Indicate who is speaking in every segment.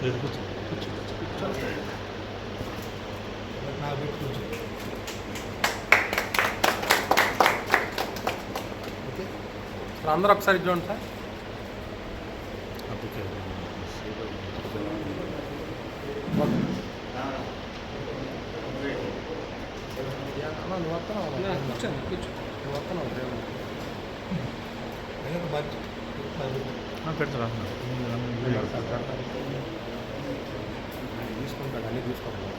Speaker 1: 네, 그렇죠. Sir అందరూ ఒకసారి చూడండి సార్. కూర్చోండి కూర్చో నువ్వు వస్తున్నావు
Speaker 2: పెడతారా?
Speaker 1: తీసుకుంటాడు అన్నీ తీసుకుంటాడు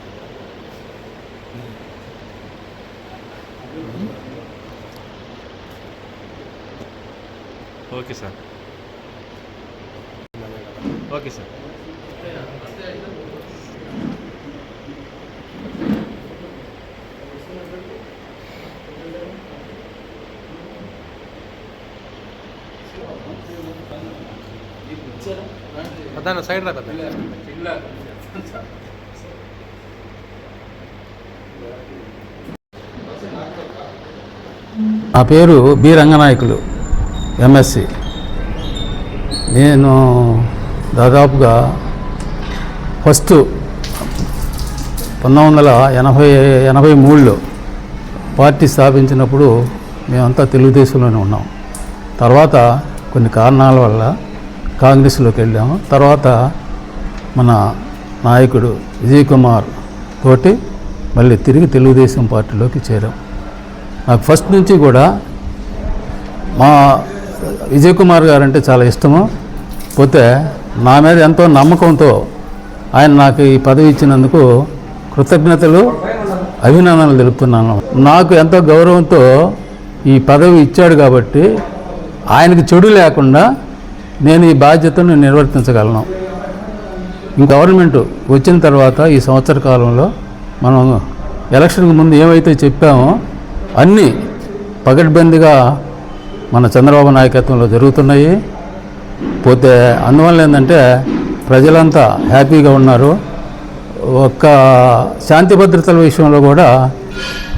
Speaker 2: ఓకే సార్. Okay sir.
Speaker 1: పెద్ద సైడ్ రా పెద్ద
Speaker 3: ఆ పేరు బి రంగనాయకులు. ఎంఎస్సి నేను దాదాపుగా ఫస్ట్ పంతొమ్మిది వందల ఎనభై ఎనభై మూడులో పార్టీ స్థాపించినప్పుడు మేమంతా తెలుగుదేశంలోనే ఉన్నాం. తర్వాత కొన్ని కారణాల వల్ల కాంగ్రెస్లోకి వెళ్ళాము. తర్వాత మన నాయకుడు విజయ్ కుమార్ తోటి మళ్ళీ తిరిగి తెలుగుదేశం పార్టీలోకి చేరాం. నాకు ఫస్ట్ నుంచి కూడా మా విజయ్ కుమార్ గారు అంటే చాలా ఇష్టము. పోతే నా మీద ఎంతో నమ్మకంతో ఆయన నాకు ఈ పదవి ఇచ్చినందుకు కృతజ్ఞతలు అభినందనలు తెలుపుతున్నాను. నాకు ఎంతో గౌరవంతో ఈ పదవి ఇచ్చాడు కాబట్టి ఆయనకి చెడు లేకుండా నేను ఈ బాధ్యతను నిర్వర్తించగలను. ఈ గవర్నమెంట్ వచ్చిన తర్వాత ఈ సంవత్సర కాలంలో మనం ఎలక్షన్కి ముందు ఏమైతే చెప్పామో అన్నీ పగడ్బందీగా మన చంద్రబాబు నాయకత్వంలో జరుగుతున్నాయి. పోతే అందువల్ల ఏంటంటే ప్రజలంతా హ్యాపీగా ఉన్నారు. ఒక్క శాంతి భద్రతల విషయంలో కూడా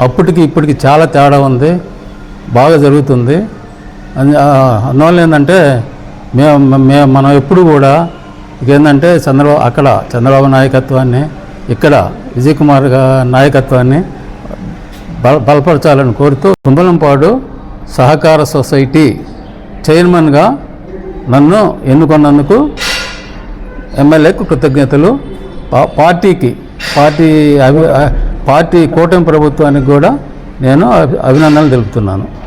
Speaker 3: అప్పటికి ఇప్పటికి చాలా తేడా ఉంది. బాగా జరుగుతుంది. అందువల్ల ఏంటంటే మేము మేము మనం ఎప్పుడు కూడా ఏంటంటే చంద్రబాబు అక్కడ చంద్రబాబు నాయకత్వాన్ని ఇక్కడ విజయ్ కుమార్ నాయకత్వాన్ని బల బలపరచాలని కోరుతూ తుంబలంపాడు సహకార సొసైటీ చైర్మన్గా నన్ను ఎన్నుకున్నందుకు ఎమ్మెల్యేకు కృతజ్ఞతలు. పార్టీకి పార్టీ అభి పార్టీ కూటమి ప్రభుత్వానికి కూడా నేను అభి- అభినందనలు తెలుపుతున్నాను.